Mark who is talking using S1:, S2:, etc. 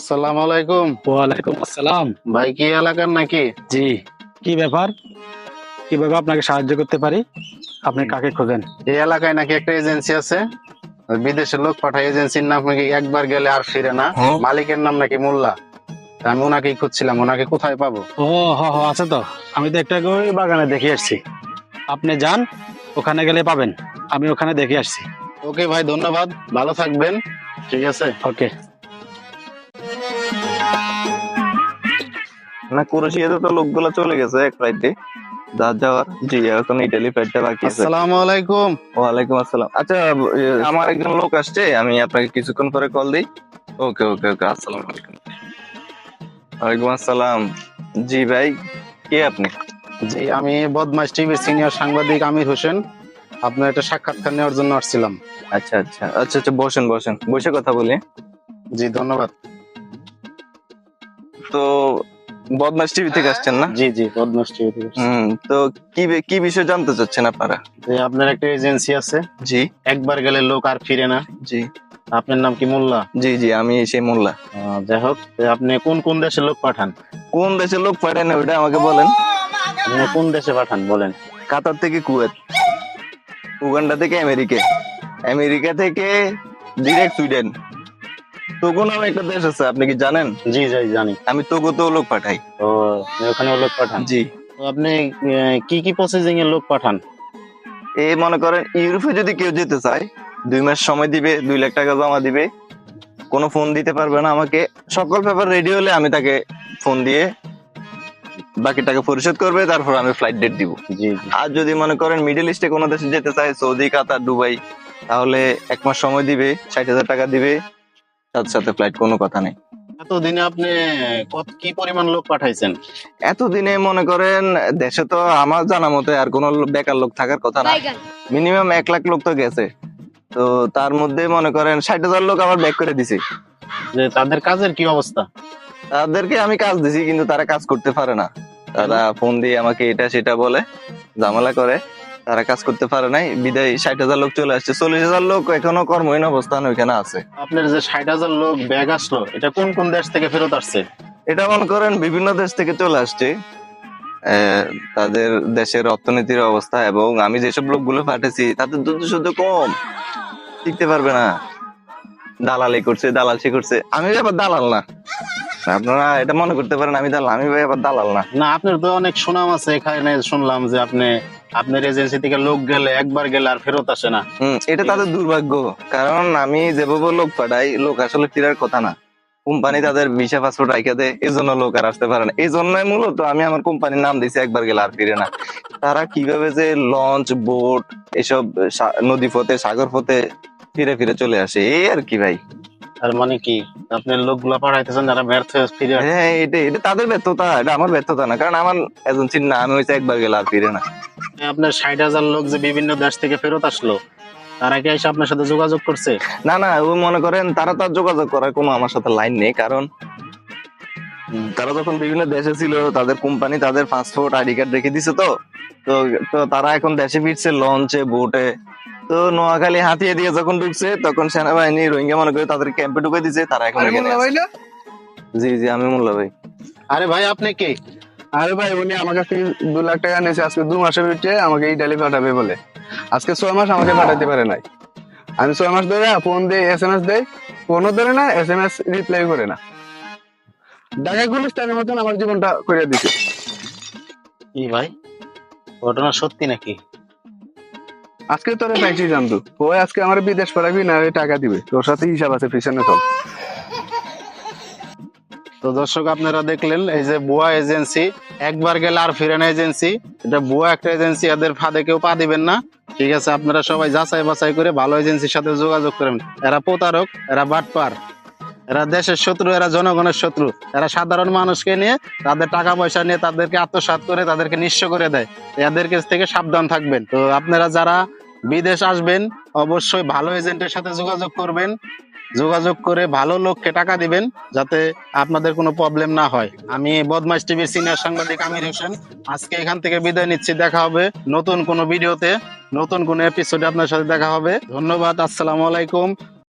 S1: আসসালামু আলাইকুম।
S2: ওয়ালাইকুম আসসালাম।
S1: ভাই কি এলাকার নাকি?
S2: জি। কি ব্যাপার? কীভাবে আপনাকে সাহায্য করতে পারি? আপনি কাকে খোঁজেন?
S1: এই এলাকায় নাকি একটা এজেন্সি আছে? বিদেশের লোক পাঠায় এজেন্সির নাম নাকি একবার গেলে আর ফিরে না। মালিকের নাম নাকি মোল্লা। আমি ওনাকেই খুঁজছিলাম ওনাকে কোথায় পাবো?
S2: ও হ হ আছে তো। আমি তো একটা ওই বাগানে দেখে আসছি। আপনি যান ওখানে গেলে পাবেন। আমি ওখানে দেখে আসছি।
S1: ওকে ভাই ধন্যবাদ। ভালো থাকবেন। ঠিক আছে?
S2: ওকে।
S3: না ক্রোশিয়াতে তো লোকগুলো চলে গেছে এক ফ্লাইটে যার যাওয়ার জি এখন ইটালি ফ্লাইটটা বাকি আছে।
S1: আসসালামু আলাইকুম।
S3: ওয়ালাইকুম আসসালাম। আচ্ছা আমার একজন লোক আসছে আমি আপনাকে কিছুক্ষণ পরে কল দিই। ওকে ওকে ওকে আসসালামু আলাইকুম। ওয়ালাইকুম আসসালাম। জি ভাই কে আপনি?
S1: জি আমি বদমাস টিভির সিনিয়র সাংবাদিক আমির হোসেন। আপনার একটা সাক্ষাৎকার নেওয়ার জন্য আসছিলাম।
S3: আচ্ছা আচ্ছা আচ্ছা আচ্ছা বসেন বসেন। বসে কথা বলি।
S1: জি ধন্যবাদ।
S3: তো বদমাস টিভি থেকে আসছেন না?
S1: জি জি বদমাস টিভি থেকে
S3: হুম তো কি কি বিষয় জানতে চাচ্ছেন আপনারা?
S1: যে আপনার একটা এজেন্সি আছে।
S3: জি।
S1: একবার গেলে লোক আর ফিরে না।
S3: জি।
S1: আপনার নাম কি মোল্লা?
S3: জি জি আমি সেই মোল্লা।
S1: যাই হোক আপনি কোন কোন দেশে লোক পাঠান?
S3: কোন দেশের লোক পাঠান ওটা আমাকে বলেন।
S1: আপনি কোন দেশে পাঠান বলেন।
S3: কাতার থেকে কুয়েত। উগান্ডা থেকে আমেরিকা। আমেরিকা থেকে ডিরেক্ট সুইডেন। তোগো নামে একটা দেশ আছে আপনি কি জানেন?
S1: জি জি জানি।
S3: আমি তোগো তো লোক পাঠাই।
S1: তো ওখানে লোক পাঠান?
S3: জি।
S1: তো আপনি কি কি প্রসেসিং এর লোক পাঠান?
S3: এই মনে করেন ইউরোপে যদি কেউ যেতে চায় দুই মাস সময় দিবে দুই লাখ টাকা জমা দিবে কোনো ফোন দিতে পারবে না আমাকে। সকল পেপার রেডি হলে আমি তাকে ফোন দিয়ে বাকি টাকা পরিশোধ করবে তারপর আমি ফ্লাইট ডেট দিব। আর যদি মনে করেন মিডল ইস্টে কোনো দেশে যেতে চায় সৌদি কাতার দুবাই তাহলে এক মাস সময় দিবে ষাট হাজার টাকা দিবে সাথে সাথে ফ্লাইট কোনো কথা নেই।
S1: এতদিনে আপনি কত কি পরিমাণ লোক পাঠাইছেন?
S3: এতদিনে মনে করেন দেশে তো আমার জানা মতে আর কোনো বেকার লোক থাকার কথা না। মিনিমাম এক লাখ লোক তো গেছে। তো তার মধ্যে মনে করেন ষাট হাজার লোক আবার ব্যাক করে দিছে।
S1: যে তাদের কাজের কি অবস্থা?
S3: তাদেরকে আমি কাজ দিছি কিন্তু তারা কাজ করতে পারে না। তারা ফোন দিয়ে আমাকে এটা সেটা বলে ঝামেলা করে। তারা কাজ করতে পারে নাই। বিদায় ষাট হাজার লোক চলে আসছে। চল্লিশ হাজার লোক এখনও কর্মহীন অবস্থান ওইখানে আছে।
S1: আপনার যে ষাট হাজার লোক ব্যাগ আসলো এটা কোন কোন দেশ থেকে ফেরত আসছে?
S3: এটা মনে করেন বিভিন্ন দেশ থেকে চলে আসছে। তাদের দেশের অর্থনীতির অবস্থা এবং আমি যেসব লোকগুলো পাঠাচ্ছি তাদের দুধ শুদ্ধ কম। টিকতে পারবে না। দালালি করছে দালাল সে করছে। আমি আবার দালাল না। আপনারা এটা মনে করতে পারেন আমি দালাল আমি ভাই আবার দালাল না।
S1: না আপনার তো অনেক সুনাম আছে এখানে শুনলাম যে আপনি আপনার এজেন্সি থেকে লোক গেলে একবার গেলে আর ফেরত আসে না।
S3: এটা তাদের দুর্ভাগ্য। কারণ আমি যেভাবে লোক পাঠাই লোক আসলে ফিরার কথা না। কোম্পানি তাদের ভিসা পাসপোর্ট রাইখা দেয় এই জন্য লোক আর আসতে পারে না। এই জন্যই মূলত আমি আমার কোম্পানির নাম দিয়েছি একবার গেলে আর ফিরে না। তারা কীভাবে যে লঞ্চ বোট এসব নদী পথে সাগর পথে ফিরে ফিরে চলে আসে এই আর কি ভাই।
S1: তার মানে কি? আপনার লোকগুলা পাঠাইতেছেন যারা ব্যর্থ ফিরে
S3: হ্যাঁ এটা এটা তাদের ব্যর্থতা এটা আমার ব্যর্থতা না। কারণ আমার এজেন্সির নাম হয়েছে একবার গেলে আর ফিরে না।
S1: আপনার ষাট হাজার লোক যে বিভিন্ন দেশ থেকে ফেরত আসলো তারা কি এসে আপনার সাথে যোগাযোগ করছে?
S3: না না ও মনে করেন তারা তার যোগাযোগ করার কোনো আমার সাথে লাইন নেই কারণ তারা যখন বিভিন্ন দেশে ছিল তাদের কোম্পানি তাদের পাসপোর্ট আইডি কার্ড রেখে দিছে তো। তো তারা এখন দেশে ফিরছে লঞ্চে বোটে তো নোয়াখালী হাতিয়ে দিয়ে যখন ঢুকছে তখন সেনাবাহিনী রোহিঙ্গা মনে করে তাদের ক্যাম্পে ঢুকে দিছে তারা এখন জি জি আমি মোল্লা ভাই।
S1: আরে ভাই আপনি কে?
S4: আরে ভাই উনি আমার কাছ থেকে দু লাখ টাকা নিয়েছে। আজকে দু মাসের ভিতরে আমাকে ইটালি পাঠাবে বলে। আজকে ছয় মাস আমাকে পাঠাতে পারে নাই। আমি ছয় মাস ধরে ফোন দিয়ে এস এম এস দেয় ফোনও ধরে না এস এম এস রিপ্লাই করে না। ঢাকা গুলিস্তানের মতন আমার জীবনটা করে দিছে।
S1: কি ভাই? ঘটনা সত্যি নাকি?
S4: আজকে তোরে পাইছি জানতো। ওই আজকে আমার বিদেশ পাঠাবি না টাকা দিবে। তোর সাথে হিসাব আছে পিছনে চল।
S1: তো দর্শক, আপনারা দেখলেন, এই যে বুয়া এজেন্সি, একবার গেলে আর ফিরে না এজেন্সি। এটা বুয়া একটা এজেন্সি, এদের ফাঁদে কেউ পা দিবেন না। ঠিক আছে, আপনারা সবাই যাচাই বাছাই করে ভালো এজেন্সির সাথে যোগাযোগ করেন। এরা প্রতারক, এরা বাটপার, এরা দেশের শত্রু, এরা জনগণের শত্রু। এরা সাধারণ মানুষকে নিয়ে, তাদের টাকা পয়সা নিয়ে, তাদেরকে আত্মসাৎ করে, তাদেরকে নিঃস্ব করে দেয়। এদের কাছ থেকে সাবধান থাকবেন। তো আপনারা যারা বিদেশ আসবেন, অবশ্যই ভালো এজেন্টের সাথে যোগাযোগ করবেন। যোগাযোগ করে ভালো লোককে টাকা দিবেন যাতে আপনাদের কোনো প্রবলেম না হয়। আমি বদমাস টিভির সিনিয়র সাংবাদিক আমির হোসেন। আজকে এখান থেকে বিদায় নিচ্ছি। দেখা হবে নতুন কোনো ভিডিওতে নতুন কোনো এপিসোডে আপনার সাথে দেখা হবে। ধন্যবাদ। আসসালামু আলাইকুম।